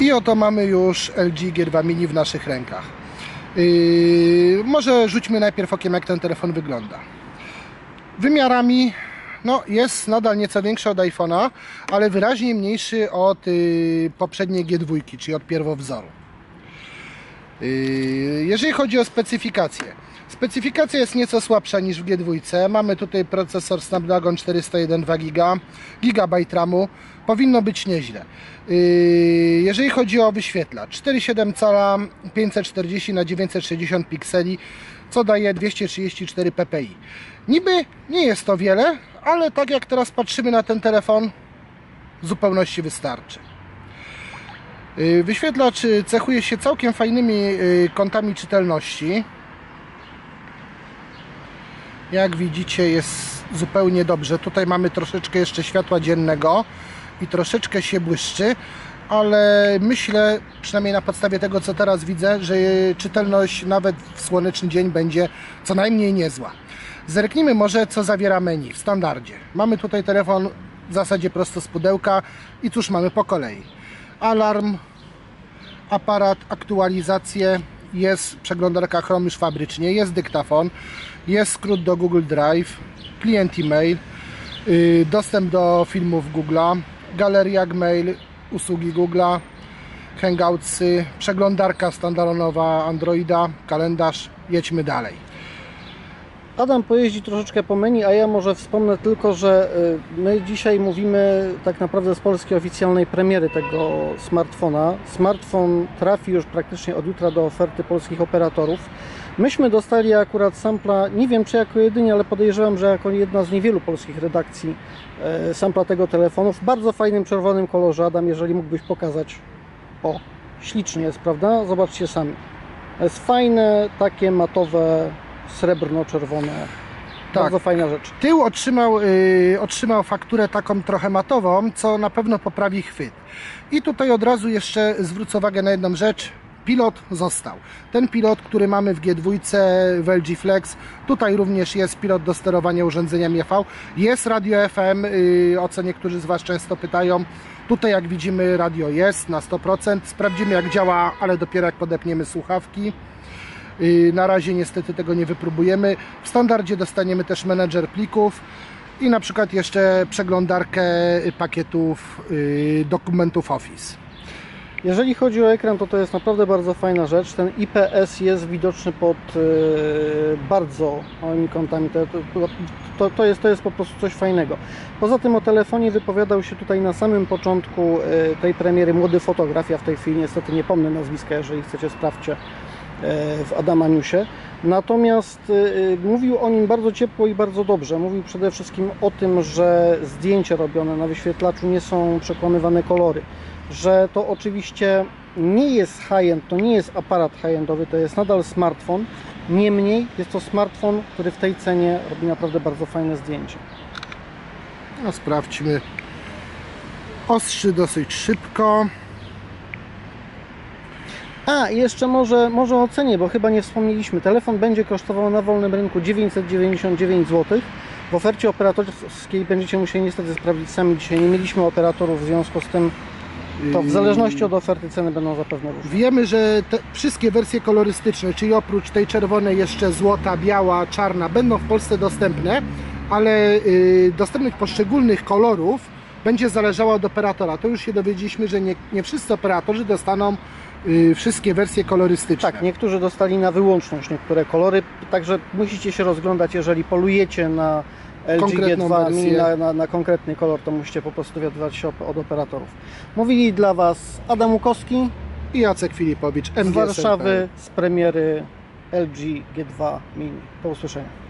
I oto mamy już LG G2 Mini w naszych rękach. Yy, może rzućmy najpierw okiem, jak ten telefon wygląda. Wymiarami no, jest nadal nieco większy od iPhone'a, ale wyraźnie mniejszy od yy, poprzedniej G2, czyli od pierwowzoru. Yy, jeżeli chodzi o specyfikację, specyfikacja jest nieco słabsza niż w G2. Mamy tutaj procesor Snapdragon 401 2 GB, GB RAMu. Powinno być nieźle. Yy, jeżeli chodzi o wyświetlacz, 4,7 cala 540 na 960 pikseli, co daje 234 ppi. Niby nie jest to wiele, ale tak jak teraz patrzymy na ten telefon, w zupełności wystarczy. Yy, wyświetlacz cechuje się całkiem fajnymi yy, kątami czytelności. Jak widzicie jest zupełnie dobrze. Tutaj mamy troszeczkę jeszcze światła dziennego i troszeczkę się błyszczy, ale myślę, przynajmniej na podstawie tego co teraz widzę, że czytelność nawet w słoneczny dzień będzie co najmniej niezła. Zerknijmy może co zawiera menu w standardzie. Mamy tutaj telefon w zasadzie prosto z pudełka i cóż mamy po kolei. Alarm, aparat, aktualizacje, jest przeglądarka Chrome już fabrycznie, jest dyktafon, jest skrót do Google Drive, klient e-mail, yy, dostęp do filmów Google'a, galeria Gmail, usługi Google'a, Hangoutsy, przeglądarka standardowa Androida, kalendarz, jedźmy dalej. Adam pojeździ troszeczkę po menu, a ja może wspomnę tylko, że y, my dzisiaj mówimy tak naprawdę z polskiej oficjalnej premiery tego smartfona. Smartfon trafi już praktycznie od jutra do oferty polskich operatorów. Myśmy dostali akurat sampla, nie wiem czy jako jedynie, ale podejrzewam, że jako jedna z niewielu polskich redakcji e, sampla tego telefonu w bardzo fajnym czerwonym kolorze. Adam, jeżeli mógłbyś pokazać. O, ślicznie jest, prawda? Zobaczcie sami. Jest fajne, takie matowe, srebrno-czerwone. Tak. Bardzo fajna rzecz. Tył otrzymał, yy, otrzymał fakturę taką trochę matową, co na pewno poprawi chwyt. I tutaj od razu jeszcze zwrócę uwagę na jedną rzecz. Pilot został. Ten pilot, który mamy w G2, w LG Flex, tutaj również jest pilot do sterowania urządzeniami EV. Jest radio FM, yy, o co niektórzy z Was często pytają. Tutaj jak widzimy radio jest na 100%. Sprawdzimy jak działa, ale dopiero jak podepniemy słuchawki. Yy, na razie niestety tego nie wypróbujemy. W standardzie dostaniemy też menedżer plików i na przykład jeszcze przeglądarkę pakietów yy, dokumentów Office. Jeżeli chodzi o ekran, to to jest naprawdę bardzo fajna rzecz. Ten IPS jest widoczny pod yy, bardzo małymi kątami. To, to, to, jest, to jest po prostu coś fajnego. Poza tym o telefonie wypowiadał się tutaj na samym początku tej premiery młody fotograf. Ja w tej chwili niestety nie pomnę nazwiska, jeżeli chcecie sprawdźcie w Adama Newsie. Natomiast y, mówił o nim bardzo ciepło i bardzo dobrze. Mówił przede wszystkim o tym, że zdjęcia robione na wyświetlaczu nie są przekłamywane kolory. Że to oczywiście nie jest high-end, to nie jest aparat high-endowy, to jest nadal smartfon. Niemniej jest to smartfon, który w tej cenie robi naprawdę bardzo fajne zdjęcia. No sprawdźmy. Ostrzy dosyć szybko. A, i jeszcze może, może o cenie, bo chyba nie wspomnieliśmy. Telefon będzie kosztował na wolnym rynku 999 zł. W ofercie operatorskiej będziecie musieli niestety sprawdzić sami. Dzisiaj nie mieliśmy operatorów, w związku z tym to w zależności od oferty ceny będą zapewne różne. Wiemy, że te wszystkie wersje kolorystyczne, czyli oprócz tej czerwonej jeszcze złota, biała, czarna, będą w Polsce dostępne, ale yy, dostępność poszczególnych kolorów będzie zależała od operatora. To już się dowiedzieliśmy, że nie, nie wszyscy operatorzy dostaną yy, wszystkie wersje kolorystyczne. Tak, niektórzy dostali na wyłączność niektóre kolory, także musicie się rozglądać, jeżeli polujecie na LG Konkretną G2 wersję. Mini na, na, na konkretny kolor, to musicie po prostu wiadować się od, operatorów. Mówili dla Was Adam Łukowski I Jacek Filipowicz, z MGSM.pl. Warszawy, z premiery LG G2 Mini. Do usłyszenia.